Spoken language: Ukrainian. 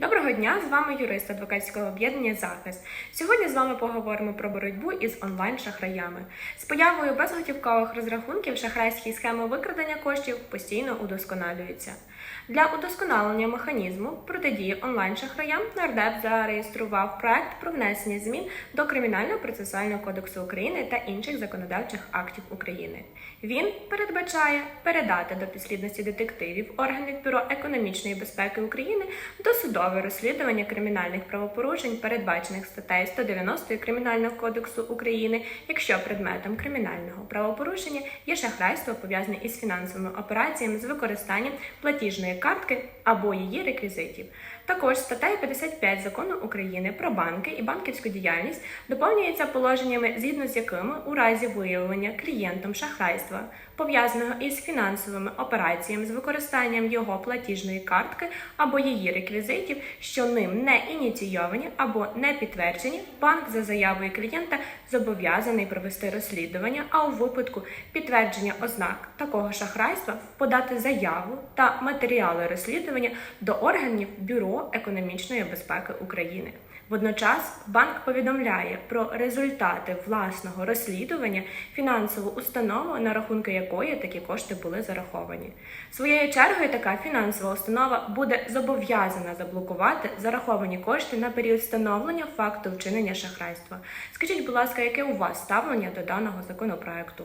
Доброго дня, з вами юрист адвокатського об'єднання Захист. Сьогодні з вами поговоримо про боротьбу із онлайн-шахраями. З появою безготівкових розрахунків шахрайські схеми викрадення коштів постійно удосконалюються. Для удосконалення механізму протидії онлайн-шахраям нардеп зареєстрував проект про внесення змін до Кримінального процесуального кодексу України та інших законодавчих актів України. Він передбачає передати до підслідності детективів органів Бюро економічної безпеки України досудове розслідування кримінальних правопорушень, передбачених статтею 190 Кримінального кодексу України, якщо предметом кримінального правопорушення є шахрайство пов'язане із фінансовими операціями з використанням платіжної картки або її реквізитів. Також статтею 55 закону України про банки і банківську діяльність доповнюється положеннями, згідно з якими у разі виявлення клієнтом шахрайства, пов'язаного із фінансовими операціями з використанням його платіжної картки або її реквізитів, що ним не ініційовані або не підтверджені, банк за заявою клієнта зобов'язаний провести розслідування, а у випадку підтвердження ознак такого шахрайства подати заяву та матеріали розслідування до органів Бюро економічної безпеки України. Водночас банк повідомляє про результати власного розслідування фінансову установу, на рахунки якої такі кошти були зараховані. Своєю чергою така фінансова установа буде зобов'язана заблокувати зараховані кошти на період встановлення факту вчинення шахрайства. Скажіть, будь ласка, яке у вас ставлення до даного законопроекту?